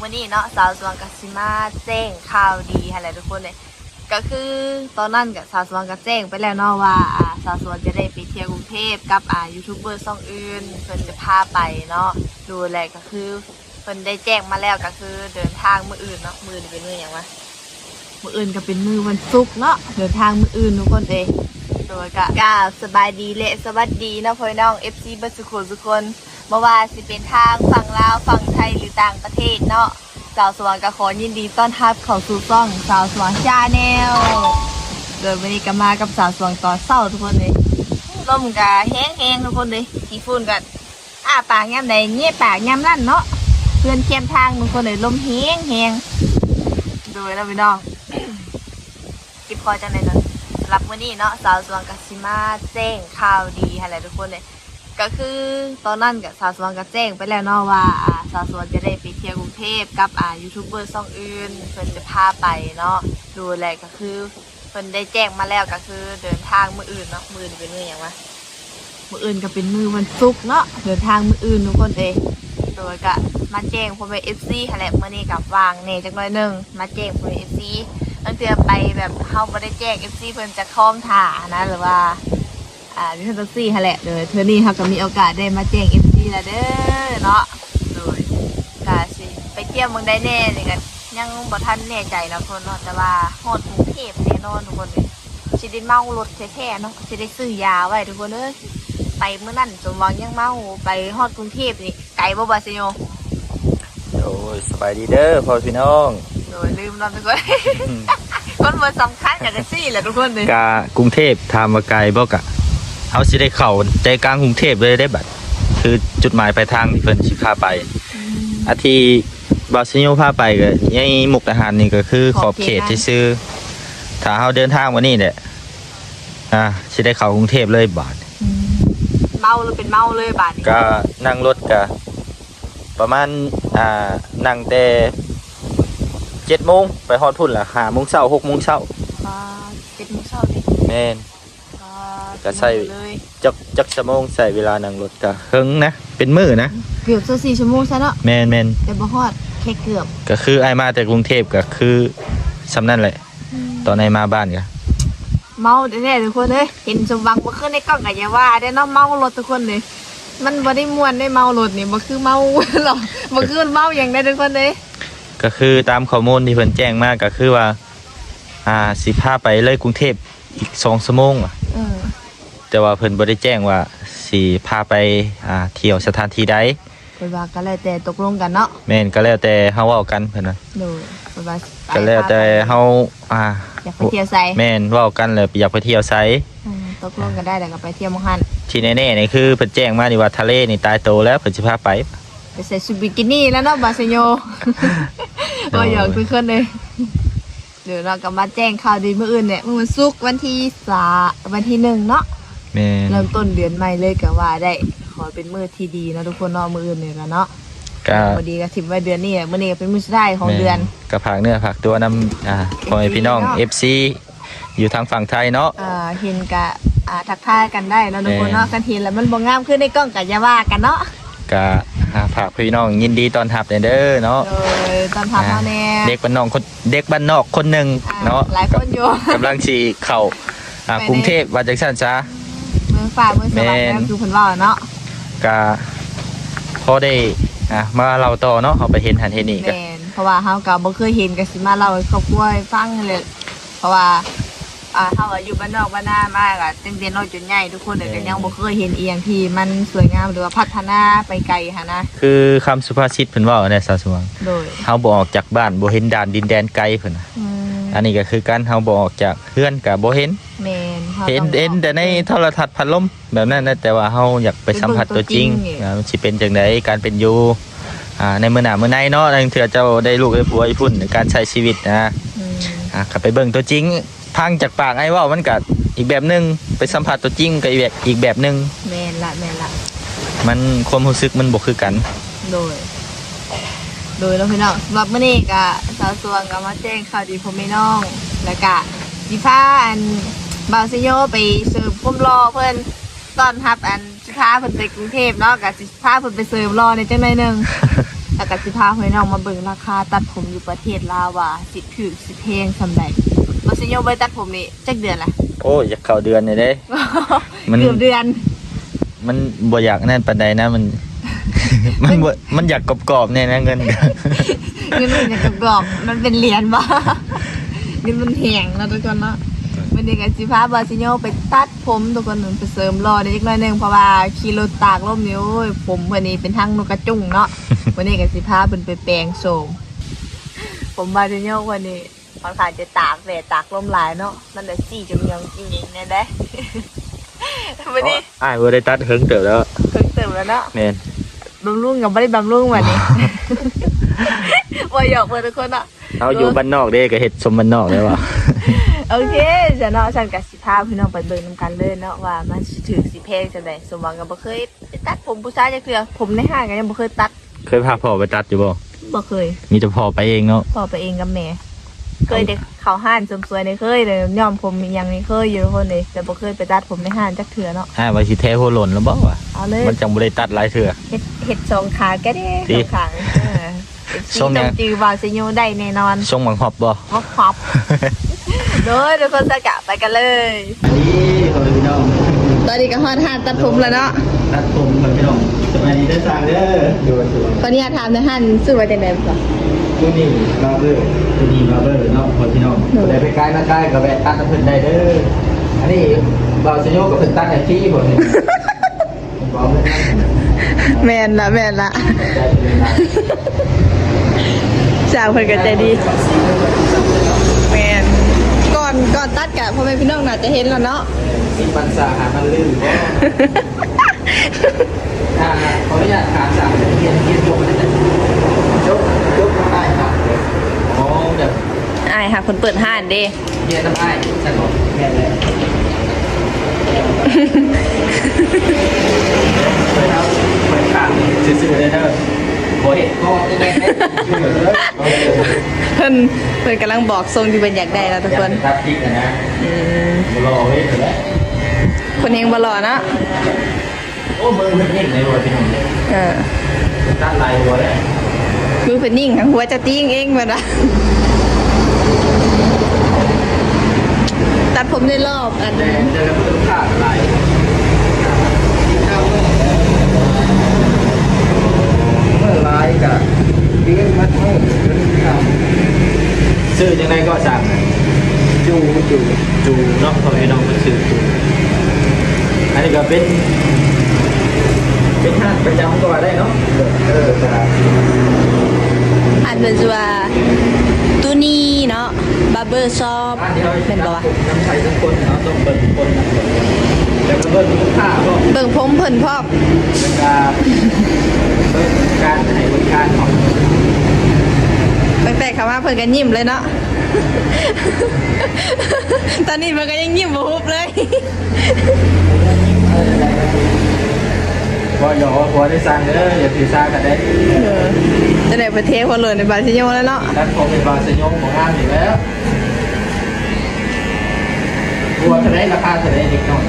มื่อนี้เนาะสาวสวงกับซิมาแจ้งข่าวดีอะไรทุกคนเลย ก็คือตอนนั้นกับสาวสวงก็แจ้งไปแล้วเนาะว่าอ่าสาวสวงจะได้ไปเที่ยวกรุงเทพกับอ่ายูทูบเบอร์ช่องอื่นเพิ่นจะพาไปเนาะดูแลก็คือเพิ่นได้แจ้งมาแล้วก็คือเดินทางมื้ออื่นเนาะมื้อนี้เป็นมื้อหยังวะมื้ออื่นก็เป็นมื้อวันศุกร์เนาะเดินทางมื้ออื่นทุกคนเองโดยก็กราบสบายดีและสวัสดีเนาะพ่อน้อง FC เบิร์สุขทุกคน เมื่อว่าสิเป็นทางฝั่งลาวฝั่งไทยหรือต่างประเทศเนาะสาวสว่างก็ขอยินดีต้อนรับเข้าสู่ซ่องสาวสว่างชาแนลโดยวันนี้ก็มากับสาวสว่างตอนเศร้าทุกคนเลยลมก็แห้งๆทุกคนเลยขี้ฝุ่นก็อ้าปากย่ำใดเงี้ยปากย่ำนั่นเนาะเพื่อนเข้มทางทุกคนเลยลมแห้งแห้งโดยแล้วพี่น้องกิบคอจังเลยเนาะสำหรับวันนี้เนาะสาวสว่างกัสิมาแจ้งข่าวดีอะไรทุกคนเลย ก็คือตอนนั้นกับสาวสวงก็แจ้งไปแล้วเนาะว่าอ่าสาวสวงจะได้ไปเที่ยวกรุงเทพกับอ่ายูทูบเบอร์ช่องอื่นเพิ่นจะพาไปเนาะดูแลก็คือเพิ่นได้แจ้งมาแล้วก็คือเดินทางมื้ออื่นเนาะมื้อนี้เป็นมื้อหยังวะมื้ออื่นก็เป็นมื้อวันศุกร์เนาะเดินทางมื้ออื่นทุกคนเองโดยก็มาแจ้งพ่อแม่ FC หั่นแหละมื้อนี้กับวางแหน่จักหน่อยหนึงมาแจ้งพ่อแม่ FC ตั้งแต่ไปแบบเฮาบ่ได้แจ้ง FC เพิ่นจะคล้องถ่านะหรือว่า อ่าดิฉันตัซี่ฮะแหละเดี๋ยวเธอนี่เขาก็มีโอกาสได้มาแจ้งเอฟซีแล้วเด้อเนาะโดยกาสิไปเที่ยวเมืองได้แน่นี่กันยังบ่ทันแน่ใจนะคนเนาะแต่ว่าฮอดกรุงเทพแน่นอนทุกคนเลยสิได้เมารถแท้ๆเนาะสิได้ซื้อยาไว้ทุกคนเอ้ยไปเมื่อนั้นสมหวังยังเมาไปฮอดกรุงเทพนี่ไกลบ่บาซิโยโอ้ยสบายดีเด้อพ่อพี่น้องโดยลืมนำทุกคนคนบ่สำคัญอย่างกันซี่แหละทุกคนเลยกากรุงเทพทามมาไกลบ่กะ เฮาสิได้เข้าใจกลางกรุงเทพเลยได้บัดคือจุดหมายปลายทางที่เพิ่นสิพาไป อาทีบาซิโยพาไปก็ยังมุกอาหารนี่ก็คือขอบเขตที่ซื้อๆถ้าเฮาเดินทางวันนี้เนี่ยอ่าสิได้เข้ากรุงเทพเลยบาดอืมเมาเลยเป็นเมาเลยบาดนี้ก็นั่งรถก็ประมาณอ่านั่งแต่7โมงไปฮอดพุ่นล่ะ5โมงเช้า6โมงเช้าอ่าเจ็ดโมงเช้าดิแม่นอ่า ก็ใช่เลยจักจักชั่วโมงใส่เวลานั่งรถก็เฮิงนะเป็นมื้อนะเกือบจะสี่ชั่วโมงใช่เนาะแมนแมนแต่บ่ฮอดแค่เกือบก็คือไอายมาแต่กรุงเทพก็คือสำนั่นแหละ ตอนไอายมาบ้านก็เมาแน่ๆทุกคนเลยเห็นสมหวังบ่ขึ้นในกล้องก็อย่าว่าได้เนาะเมารถทุกคนเลยมันบ่ได้ม่วนได้เมารถนี่บ่คือเมา หรอกบ่คือเมาอย่างได้ทุกคนเลยก็คือตามข้อมูลที่เพิ่นแจ้งมาก็คือว่า อ่าสิพาไปเลยกรุงเทพอีก2ชั่วโมงอะเออ แต่ว่าเพิ่นบ่ได้แจ้งว่าสิพาไปอ่าเที่ยวสถานที่ใดเพิ่นว่าก็แล้วแต่ตกลงกันเนาะแม่นก็แล้วแต่เฮาเว้ากันเพิ่นว่าโดยเพิ่นว่าไปก็แล้วแต่เฮาอ่าอยากไปเที่ยวไสแม่นเว้ากันแล้วอยากไปเที่ยวไสอืมตกลงกันได้แล้วก็ไปเที่ยวหมองหันที่แน่ๆนี่คือเพิ่นแจ้งมานี่ว่าทะเลนี่ตายโตแล้วเพิ่นสิพาไป ไปใส่ชุดบิกินี่แล้วเนาะบาซิโยก็อยากทุกคนเลยเดี๋ยวเราก็มาแจ้งข่าวดีเมื่ออื่นเนี่ยเมื่อวันศุกร์วันที่สาวันที่หนึ่งเนาะ แม่นเริ่มต้นเดือนใหม่เลยก็ว่าได้ ขอเป็นมือที่ดีเนาะทุกคนเนาะมืออื่นเนี่ยกันเนาะก็พอดีก็ถิบไว้เดือนนี้อะมื่อนี้ก็เป็นมือสุดท้ายของเดือน แม่ก็ผักเนื้อผักตัวนำอ่าพ่อแม่พี่น้องเนาะ FC อยู่ทางฝั่งไทยเนาะ อ่าเห็นกะอ่าทักทายกันได้เนาะทุกคนแม่เนาะกันเห็นแล้วมันบ่งามขึ้นในกล้องก็อย่าว่ากันเนาะก็อ่าผักพี่น้องยินดีต้อนรับเด้อเนาะ โดยตอนทำมาแน่เด็กบ้านนอกคนเด็กบ้านนอกคนหนึ่งอ่าเนาะหลายคนอยู่ กำลังสีเข้าอ่าไปใน กรุงเทพว่าจังซั่นซะ ฝ่าเมืองสวรรค์แม่นแล้วคือเพิ่นว่าเนาะก็พอได้อ่ามาเล่าต่อเนาะเอาไปเห็นหันเห็นนี่ก็แม่นเพราะว่าเฮาก็บ่เคยเห็นก็สิมาเล่าให้ครอบครัวให้ฟังเลย เพราะว่าอ่าเฮาอะอยู่บ้านนอกบ้านนามากอะตั้งแต่น้อยจนใหญ่ทุกคนเลยก็ยังบ่เคยเห็นอีหยังที่มันสวยงามหรือว่าพัฒนาไปไกลหันนะคือคำสุภาษิตเพิ่นเว้าในสาวสวงโดยเฮาบ่ออกจากบ้านบ่เห็นด่านดินแดนไกลเพิ่นน่ะอืม อันนี้ก็คือการเฮาบ่ออกจากเฮือนก็บ่เห็นแม่นฮาเห็นต้องเห็นแต่ในโทรทัศน์พัดลมแบบนั้นนะแต่ว่าเฮาอยากไปสัมผัสตัวจริงไปเบิ่งตัวจริงอ่ามันสิเป็นจังไดการเป็นอยู่อ่าในมื้อหน้ามื้อในเนาะนั่นเถื่อเจ้าได้ลูกได้ผัวอีพุ่นในการใช้ชีวิตนะอืมอ่าก็ไปเบิ่งตัวจริงพังจากปากไอ้เว้ามันก็อีกแบบหนึงไปสัมผัสตัวจริงก็อีกแบบอีกแบบหนึงแม่นละแม่นละมันความรู้สึกมันบ่คือกัน โดย โดยแล้วพี่น้องสำหรับมื้อนี้ก็สาวสวงก็มาแจ้งข่าวดีพ่อแม่น้อง แล้วก็สิพาอันบาวซิโยไปเสริมความรอเพิ่นต้อนรับอันสิพาเพิ่นไปกรุงเทพเนาะก็สิพาเพิ่นไปเสริมรอในจังได๋นึงแล้วก็สิพาพี่น้องมาเบิ่งราคาตัดผมอยู่ประเทศลาวว่าสิถือสิเพงสำใดบ่สิโยไปตัดผมนี่จักเดือนละโอ้ยอยากเข้าเดือนนี่เด้ มัน เกือบเดือน มันบ่อยากนั่นปานใดนะมัน มันบ่มันอยากกรอบๆเนี่ยนะเงิน เงินมันจะกรอบๆมันเป็นเหรียญบ่เงินมันแห้งเนาะทุกคนเนาะวันนี้ก็สิพาบาซิโยไปตัดผมทุกคนหนึ่งไปเสริมรอได้อีกหน่อยหนึงเพราะว่าขี่รถตากลมนี่โอ้ยผมวันนี้เป็นทั้งนกกระจุ่งเนาะวันนี้ก็สิพาเพิ่นไปแปลงโสมผมบาซิโยวันนี้ค่อนข้างจะตากแดดตากลมหลายเนาะมันเลยจี้จนยังจริงๆแน่เด้วันนี้อ้ายบ่ได้ตัดเฮิงเติบแล้วเพิ่งตื่นแล้วเนาะแม่น บำรุงกับไม่ได้บำรุงวันนี้ว่าหยอกเพื่อนทุกคนอะเอาอยู่บ้านนอกเด้ก็เฮ็ดสมบ้านนอกได้ว่าโอเคจะเนาะฉันกับสิพาพี่น้องไปเบิ่งนำกันเลยเนาะว่ามันสิถือสิเพลงจังไดสมหวังก็บ่เคยตัดผมผู้ชายจักเทื่อผมในห้างก็ยังบ่เคยตัด เคยพาพ่อไปตัดอยู่บ่บ่เคย มีแต่พ่อไปเองเนาะพอไปเองกับแม่ เคยเด็กเขาห้านเสริมสวยในเคยเลยย้อมผมยังนี่เคยอยู่ทุกคนเลยแต่บ่เคยไปตัดผมในห้างจักเทื่อเนาะอ้ายว่าสิแท้หัวหล่นแล้วบ่วะเอาเลยมันจังบ่ได้ตัดหลายเทื่อเฮ็ดเฮ็ดสองขาแกเด้สิสองขาเออทรงเนี่ต้อยงจือบ่าวสิโยได้แน่นอนทรงบังฮอบบ่ว่าครอบโดยทุกคนจะกะไปกันเลยอันนี้ขอพี่น้องตอนนี้ก็ฮอดหานตัดผมแล้วเนาะตัดผมขอพี่น้องสบายดีได้สั่งเด้อดูดูตอนนี้ถามในหันซื้อมาจากไหนก่ อนตัวนี้บาร์เบอร์ตัวนี้บาร์เบอร์เนาะขอพี่น้องบ่ได้ไปใกล้มาใกล้ก็แวะตัดกับเพิ่นได้เด้ออันนี้บ่าวชโยกับเพิ่นตัดให้ฟรีบ่เนี่ยบ่เลยแมนละแมนละใจเลยนะสาวเพิ่นก็ใจดีแมนก่อนก่อนตัดกะพ่อแม่พี่น้องน่าจะเห็นแล้วเนาะมีปัญหาหามันลื่นบ่อ่าขออนุญาตถามสั่งเรียนเรียนจบแล้วนะจบจบได้ครับ อ๋อแบบอายค่ะคนเปิดห้านเด้เรียนน้ำอ้ายสนุกแม่เลยเปิดเอาเปิดข้างซื่อๆเลยเด้อโบเห็นก็จะได้ไหมเพิ่นเพิ่นกำลังบอกทรงที่เพิ่นอยากได้แล้วทุกคนรับทิกนะอืมรอไว้เถอะคนเฮงบ่หล่อเนาะโอ้มือมันนิ่งเลยว่ะพี่หนุ่มเออด้านลายวัวเลย มือเพิ่นนิ่งทั้งหัวจะติ้งเองมือนว่าตัดผมในรอบอันเจอเพื่อนขาดลายเมื่อลายกับเลี้ยมัดมือซื้อยังไงก็สั่งจูจูจูเนาะเขาให้น้องมันซื้อจูอันนี้ก็เป็นเป็นห้างประจำก็ว่าได้เนาะเออครับ อันเป็นว่าตูนี่เนาะบาร์เบอร์ชอปบ้านที่เราเป็นบ่วะน้ำใสทั้งคนเนาะต้องเปิดคนนะแล้วก็เบิ้ลลูกค้าก็เบิ่งผมเพิ่นพร้อมเป็นการเบิ้ลการให้บริการของตั้งแต่เขามาเพิ่นก็ยิ้มเลยเนาะตอนนี้มันก็ยังยิ้มบ่ฮุบเลย พอหยอพอได้สั่งเด้ออย่าถือซากันได้เออจะได้ประเทศคนเลยในบาซิโยแล้วเนาะด้านผมเป็นบาสยงของห้างอยู่แล้วบัวเท่าไรราคาเท่าไรนิดหน่อย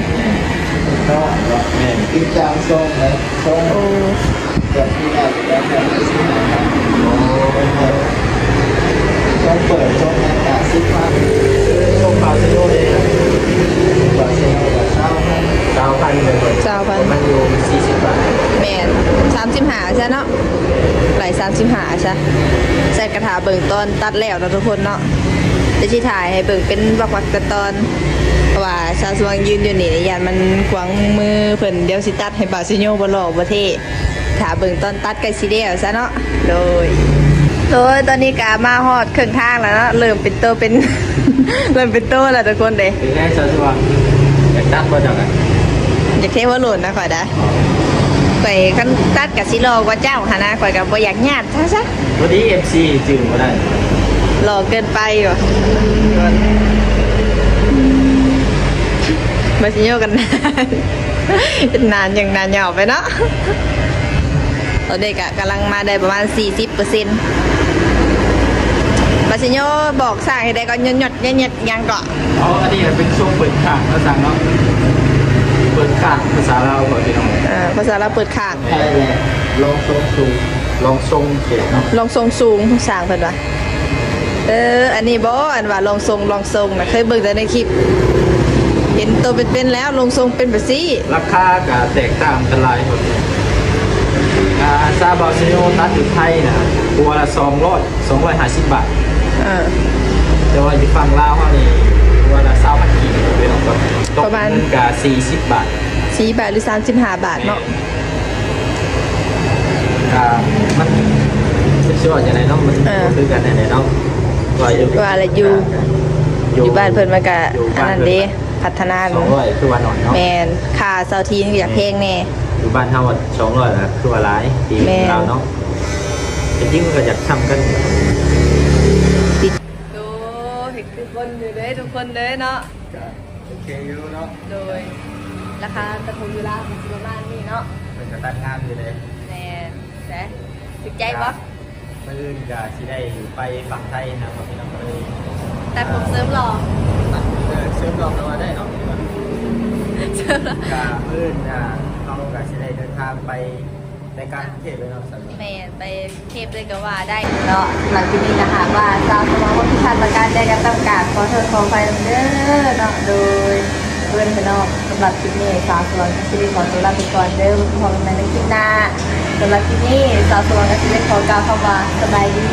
ก็แม่ติดตามทรงนะทรงโอ้แบบที่เราแบบแบบที่สิบห้าทรงเปิดทรงอากาศสิบห้าชมบาสยงเลยบาทเซลล์ เช้าให้เก้าพันเลยเจ้าพันมันอยู่สี่สิบบาทแม่น35ใช่เนาะไหล35ใช่ใส่กระถาเบิ่งตอนตัดแล้วเนาะทุกคนเนาะเดี๋ยวสิถ่ายให้เบิ่งเป็นวักๆกันตอนเพราะว่าชาวสวงยืนอยู่นี่ยานมันขวางมือเพิ่นเดี๋ยวสิตัดให้บาซิโยบ่หล่อบ่เท่ถ้าเบิ่งตอนตัดก็สิแล้วซะเนาะโดยโดยตอนนี้กามาฮอดครึ่งทางแล้วเนาะเริ่มเป็นโตเป็นเริ่มเป็นโตแล้วทุกคนเด้เป็นไงสาวสว่างอยากตัดบ่จังอะ อยากเทวโลนนะข่อยได้ข่อยคันตัดกับสิรอกว่าเจ้าหนนะข่อยก็บ่อยากญาติซะซะวันนี้ MC จึงบ่ได้รอเกินไปว่ะมาสิโยกันนานนานอย่างนานยาวไปเนาะตอนเด็กอะกำลังมาได้ประมาณ 40เปอร์เซ็นต์บาซิโยบอกสร้างให้ได้ก็ยดยดๆเย็ดยังเกาะอ๋ออันนี้เป็นช่วงเปิดข้างภาษาเนาะ เปิดข้างภาษาเราวก่อนพี่น้องอ่าภาษาเราวเปิดข้างใช่เลยลองทรงสูงลองทรงเขตเนาะลองทรงสูงสร้างเพิ่นว่าเออ อันนี้บ่อันว่าลองทรงลองทรงนะเคยเบิ่งแต่ในคลิป เห็นตัวเป็นๆแล้วลงทรงเป็นแบบซี่ราคาก็แตกต่างกันหลายหมดเลยอ่าซาบาซิโนตัดอยู่ไทยนะตัวละ200 250บาทเออแต่ว่าอยู่ฝั่งลาวเขานี่ตัวละ20,000กีบเป็นของก็ ตกประมาณเงินก็40บาทสี่บาทหรือ35บาทเนาะก็มันเป็นชื่อว่าอย่างไรเนาะมันเออคือกันไหนๆเนาะว่าอยู่ว่าอะไรอยู่อยู่บ้านเพิ่นมันก็อันนั้นเด้พัฒนาสองร้อยคือว่าหน่อยเนาะแมนค่าเซาทีนี่อยากเพลงแน่อยู่บ้านเฮาสองร้อยละคือว่าหลายปีแม่นเราเนาะแต่จริงมันก็อยากทำกันติดโอ้เห็นทุกคนอยู่เลยทุกคนเลยเนาะ โอเคอยู่เนาะโดย ราคาตะพูยูราเป็นประมาณนี้เนาะเป็นกระตันงามอยู่เลยแมนแต่ถึกใจปะมื่อื่นก็สิได้ไปฝั่งไทยนะครับพี่น้องเลยแต่ผมเสริมหล่อเออเชื่อมลองกันมาได้เนาะเสริมหล่อกามื่อื่นอะเราก็สิได้เดินทางไป ในการเทปเลยครับแมนไปเทปเลยก็ว่าได้เนาะหลังจากนี้นะคะว่าสาวสมองคนที่ทันประการได้กันต้องการขอโทษขอไปเด้อเนาะโดยเพื่อนไปเนาะสำหรับคลิปนี้สาวสมองก็สิได้ขอตัวลาไปก่อนเด้อพบกันใหม่ในคลิปหน้าสำหรับคลิปนี้สาวสมองก็สิได้ขอกล่าวคำว่าสบายดี